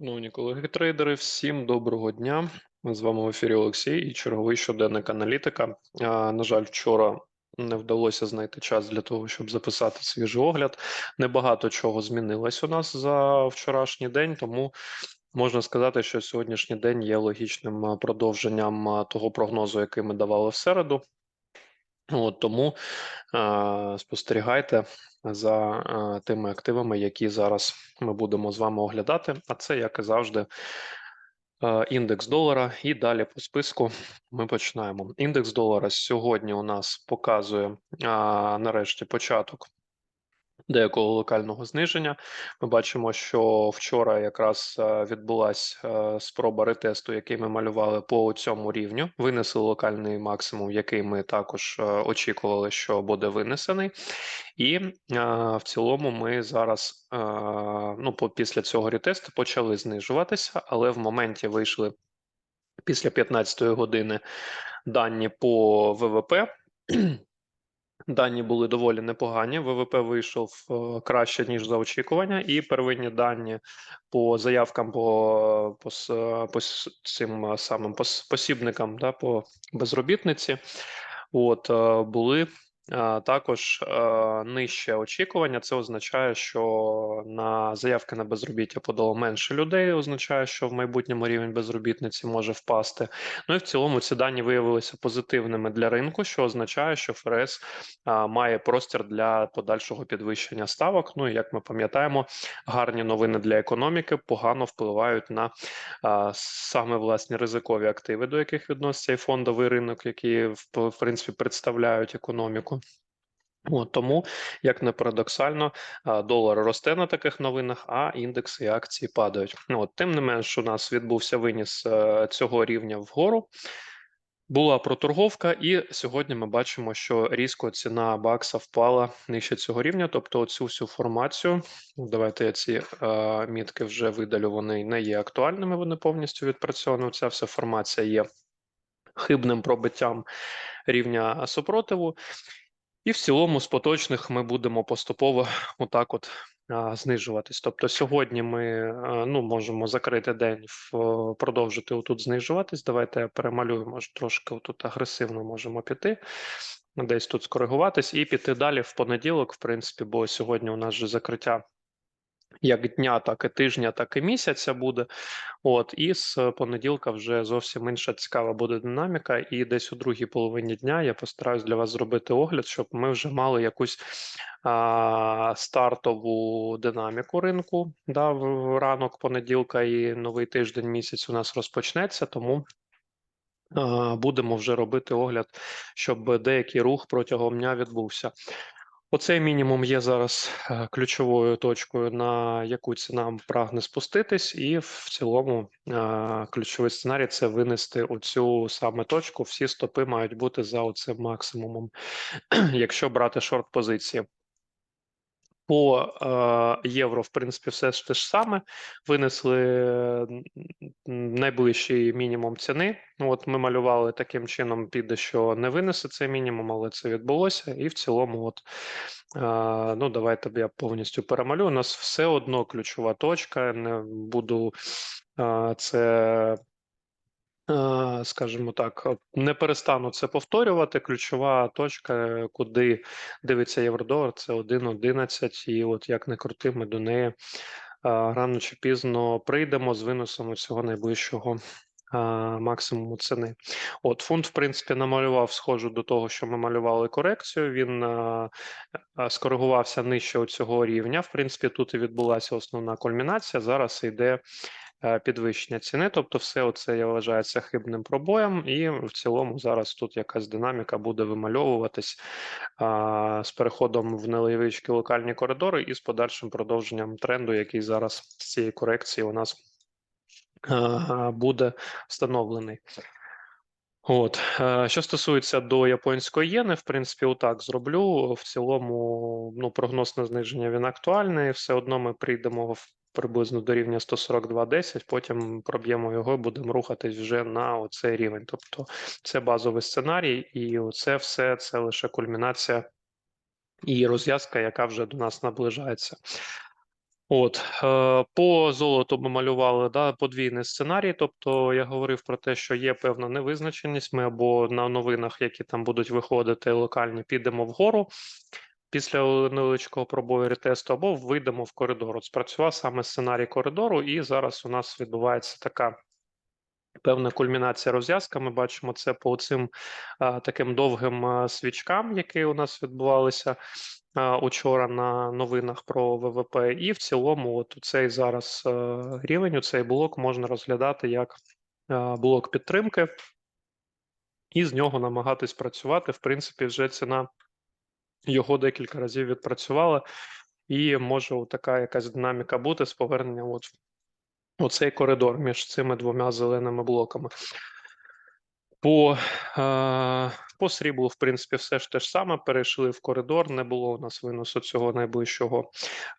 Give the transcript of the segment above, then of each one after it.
Шановні колеги трейдери, всім доброго дня. Ми З вами в ефірі Олексій і черговий щоденник аналітика. А, На жаль, вчора не вдалося знайти час для того, щоб записати свіжий огляд. Небагато чого змінилось у нас за вчорашній день, тому можна сказати, що сьогоднішній день є логічним продовженням того прогнозу, який ми давали в середу. От тому е, спостерігайте за е, тими активами, які зараз ми будемо з вами оглядати. А це, як і завжди, е, індекс долара. І далі по списку ми починаємо. Індекс долара сьогодні у нас показує е, нарешті початок деякого локального зниження. Ми бачимо, що вчора якраз е, відбулась е, спроба ретесту, який ми малювали по цьому рівню. Винесли локальний максимум, який ми також е, очікували, що буде винесений. І в цілому ми зараз ну, після цього ретесту почали знижуватися, але в моменті вийшли після 15-ї години дані по ВВП. Дані були доволі непогані. ВВП вийшов е, краще ніж за очікування, і первинні дані по заявкам по по, по цим самим посібникам да, по безробітниці. От е, були також нижче очікування. Це означає, що на заявки на безробіття подало менше людей. Означає, що в майбутньому рівень безробітниці може впасти. Ну і в цілому ці дані виявилися позитивними для ринку, що означає, що ФРС має простір для подальшого підвищення ставок. Ну і як ми пам'ятаємо, гарні новини для економіки погано впливають на саме власні ризикові активи, до яких відноситься і фондовий ринок, які в принципі представляють економіку. От, Тому, як не парадоксально, долар росте на таких новинах, а індекси і акції падають. От, Тим не менш, у нас відбувся виніс е, цього рівня вгору. Була проторговка, і сьогодні ми бачимо, що різко ціна бакса впала нижче цього рівня. Тобто, цю всю формацію. Давайте я ці е, мітки вже видалю. Вони не є актуальними. Вони повністю відпрацьовані. Ця вся формація є хибним пробиттям рівня супротиву. І в цілому з поточних ми будемо поступово отак от знижуватись. Тобто сьогодні ми ну, можемо закрити день, продовжити отут знижуватись. Давайте може трошки отут агресивно можемо піти, десь тут скоригуватись і піти далі в понеділок, в принципі, бо сьогодні у нас вже закриття як дня, так і тижня, так і місяця буде. От і з понеділка вже зовсім інша цікава буде динаміка. І десь у другій половині дня я постараюсь для вас зробити огляд, щоб ми вже мали якусь а, стартову динаміку ринку. Да, в ранок понеділка і новий тиждень місяць у нас розпочнеться, тому. Будемо вже робити огляд, щоб деякий рух протягом дня відбувся. Оцей мінімум є зараз е, ключовою точкою, на яку ціна прагне спуститись, і в цілому е, ключовий сценарій це винести оцю саме точку. Всі стопи мають бути за оцим максимумом, якщо брати шорт позиції. По е, євро, в принципі, все ж те ж саме. Винесли найближчий мінімум ціни. От ми малювали таким чином, піде, що не винесе цей мінімум, але це відбулося. І в цілому, от е, ну давайте я повністю перемалю. У нас все одно ключова точка. Не буду е, це скажімо так, не перестану це повторювати. Ключова точка, куди дивиться євродолар, це 1.11, і от як не крути, ми до неї рано чи пізно прийдемо з виносом цього найближчого. Максимуму ціни. От фунт, в принципі, намалював схожу до того, що ми малювали корекцію. Він а, скоригувався нижче цього рівня. В принципі, тут і відбулася основна кульмінація. Зараз йде Е, підвищення ціни. Тобто, все це вважається хибним пробоєм, і в цілому зараз тут якась динаміка буде вимальовуватись з переходом в невеличкі локальні коридори і з подальшим продовженням тренду, який зараз з цієї корекції у нас а, буде встановлений. От е, що стосується до японської єни, в принципі, отак зроблю. В цілому, ну прогноз на зниження він актуальний. Все одно ми прийдемо в приблизно до рівня 142,10, потім проб'ємо його, і будемо рухатись вже на оцей рівень. Тобто це базовий сценарій, і це все це лише кульмінація і розв'язка, яка вже до нас наближається. От е, по золоту ми малювали да, подвійний сценарій. Тобто я говорив про те, що є певна невизначеність. Ми або на новинах, які там будуть виходити локальні, підемо вгору після невеличкого пробою ретесту, або вийдемо в коридор. От спрацював саме сценарій коридору, і зараз у нас відбувається така. Певна кульмінація розв'язка. Ми бачимо це по цим таким довгим свічкам, які у нас відбувалися учора на новинах про ВВП. І в цілому, от цей зараз рівень, цей блок можна розглядати як блок підтримки, і з нього намагатись працювати. В принципі, вже ціна його декілька разів відпрацювала, і може така якась динаміка бути з поверненням от оцей коридор між цими двома зеленими блоками. По е, по сріблу, в принципі, все ж те ж саме. Перейшли в коридор. Не було у нас виносу цього найближчого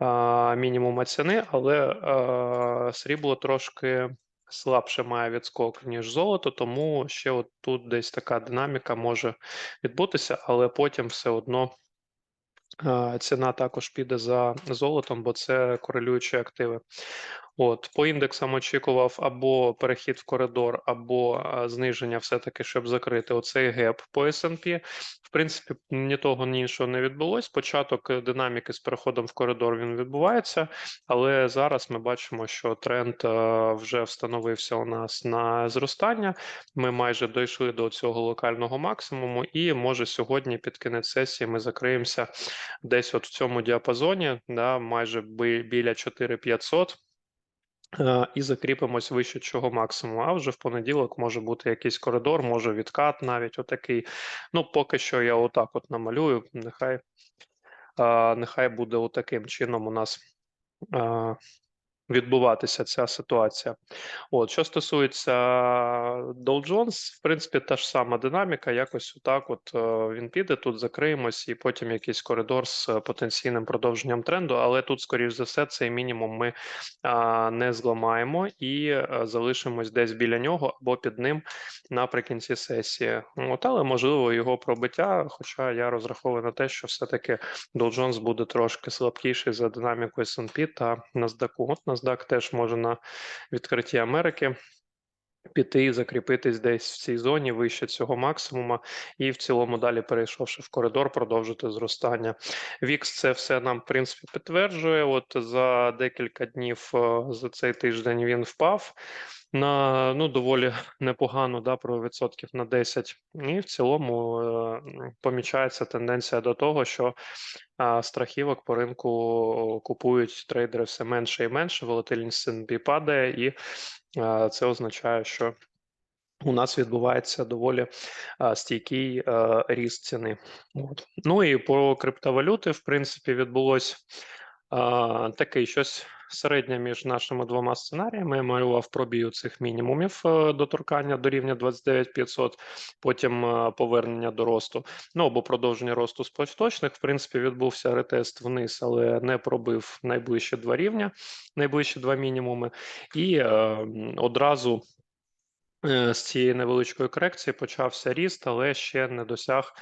е, мінімума ціни, але е, срібло трошки слабше має відскок, ніж золото, тому ще от тут десь така динаміка може відбутися, але потім все одно. Ціна також піде за золотом, бо це корелюючі активи. От по індексам очікував або перехід в коридор, або а, зниження, все таки, щоб закрити оцей геп по S&P. В принципі, ні того, ні іншого не відбулось. Початок е, динаміки з переходом в коридор він відбувається, але зараз ми бачимо, що тренд а, вже встановився у нас на зростання. Ми майже дійшли до цього локального максимуму, і може сьогодні під кінець сесії ми закриємося десь от в цьому діапазоні, да, майже біля 4500. Е, і закріпимось вище чого максимуму. А вже в понеділок може бути якийсь коридор, може відкат навіть отакий. Ну, поки що я отак от намалюю. Нехай е, нехай буде отаким чином у нас е, відбуватися ця ситуація. От що стосується Dow Jones, в принципі, та ж сама динаміка. Якось отак, от е, він піде тут, закриємось, і потім якийсь коридор з потенційним продовженням тренду. Але тут, скоріш за все, цей мінімум ми не зламаємо і е, залишимось десь біля нього або під ним наприкінці сесії. От, але можливо його пробиття. Хоча я розраховую на те, що все таки Dow Jones буде трошки слабкіший за динаміку S&P та NASDAQ. От NASDAQ теж може на відкритті Америки. Піти і закріпитись десь в цій зоні вище цього максимума, і в цілому далі, перейшовши в коридор, продовжити зростання. Вікс це все нам в принципі підтверджує. От за декілька днів е, за цей тиждень він впав на ну доволі непогано, да, про відсотків на 10. І в цілому е, помічається тенденція до того, що е, страхівок по ринку купують трейдери все менше і менше. Волатильність S&P падає, і е, це означає, що у нас відбувається доволі а, стійкий а, ріст ціни. От. Ну і по криптовалюти, в принципі, відбулось а, такий щось середня між нашими двома сценаріями. Я малював пробію цих мінімумів е, доторкання до рівня 29500, потім е, повернення до росту. Ну або продовження росту з поточних. В принципі, відбувся ретест вниз, але не пробив найближчі два рівня, найближчі два мінімуми, і е, одразу. Е, з цієї невеличкої корекції почався ріст, але ще не досяг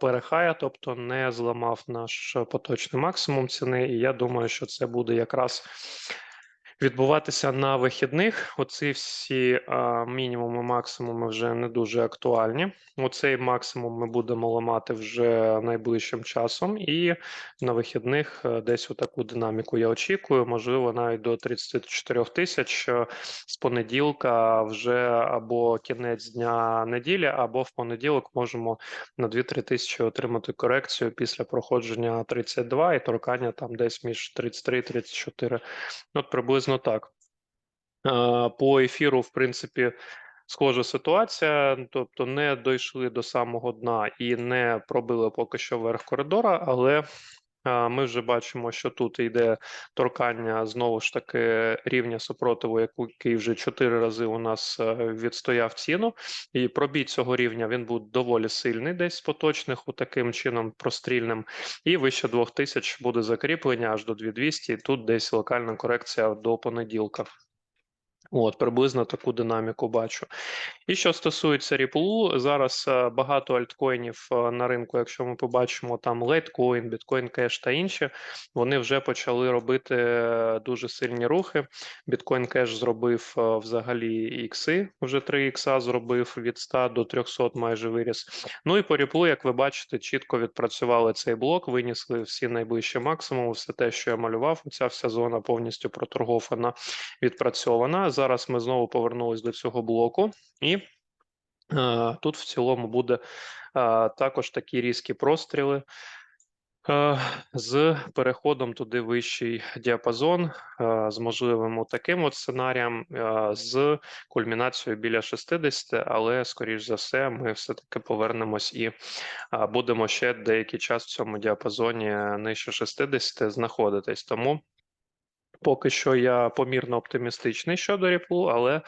перехая, тобто не зламав наш поточний максимум ціни. І я думаю, що це буде якраз відбуватися на вихідних. Оці всі а, мінімуми, максимуми вже не дуже актуальні. Оцей максимум ми будемо ламати вже найближчим часом, і на вихідних е, десь у таку динаміку я очікую. Можливо, навіть до 34 тисяч е, з понеділка вже або кінець дня неділі, або в понеділок можемо на 2-3 тисячі отримати корекцію після проходження 32 і торкання там десь між 33 і 34. От приблизно так. По ефіру, в принципі, схожа ситуація, тобто не дійшли до самого дна і не пробили поки що верх коридора, але ми вже бачимо, що тут йде торкання знову ж таки рівня супротиву, який вже чотири рази у нас е, відстояв ціну, і пробій цього рівня він буде доволі сильний, десь поточних у таким чином прострільним, і вище 2000 буде закріплення аж до 2200, і Тут десь локальна корекція до понеділка. От, приблизно таку динаміку бачу. І що стосується Ripple, зараз е, багато альткоїнів е, на ринку, якщо ми побачимо там Litecoin, Bitcoin Cash та інші, вони вже почали робити е, дуже сильні рухи. Bitcoin Cash зробив взагалі ікси, вже 3 ікса зробив від 100 до 300 майже виріс. Ну і по Ripple, як ви бачите, чітко відпрацювали цей блок, винесли всі найближчі максимуми, все те, що я малював. Ця вся зона повністю проторгована, відпрацьована. Зараз ми знову повернулись до цього блоку, і е, тут в цілому буде е, також такі різкі простріли. е, З переходом туди вищий діапазон, е, з можливим таким от сценарієм, е, з кульмінацією біля 60, але скоріш за все, ми все-таки повернемось і будемо ще деякий час в цьому діапазоні нижче 60 знаходитись. Тому Поки що я помірно оптимістичний щодо Ripple, але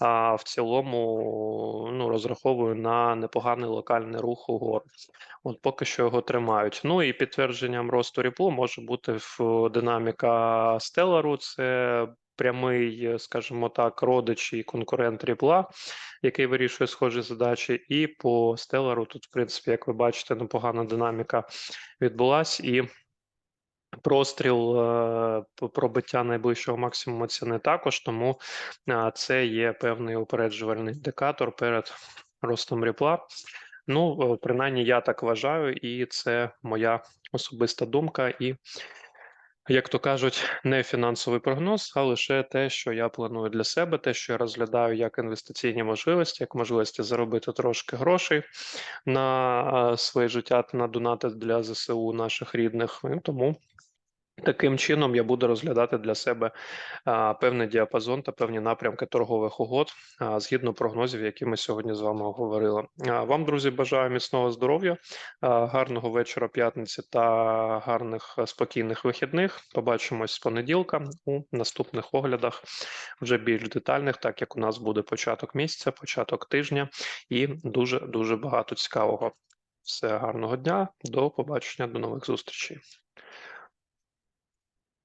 а, в цілому ну, розраховую на непоганий локальний рух угору. От поки що його тримають. Ну і підтвердженням росту Ripple може бути в динаміка Stellar, це прямий, скажімо так, родич і конкурент Ripple, який вирішує схожі задачі. І по Stellar тут, в принципі, як ви бачите, непогана динаміка відбулась і. Простріл е, пробиття найближчого максимуму ціни також, тому це є певний упереджувальний індикатор перед ростом ріпла. Ну, е, принаймні, я так вважаю, і це моя особиста думка. І, як то кажуть, не фінансовий прогноз, а лише те, що я планую для себе, те, що я розглядаю як інвестиційні можливості, як можливості заробити трошки грошей на е, своє життя та на донати для ЗСУ наших рідних. Тому Таким чином я буду розглядати для себе а, певний діапазон та певні напрямки торгових угод а, згідно прогнозів, які ми сьогодні з вами говорили. А, вам, друзі, бажаю міцного здоров'я, гарного вечора п'ятниці та гарних спокійних вихідних. Побачимось з понеділка у наступних оглядах, вже більш детальних, так як у нас буде початок місяця, початок тижня і дуже дуже багато цікавого. Все гарного дня, до побачення, до нових зустрічей.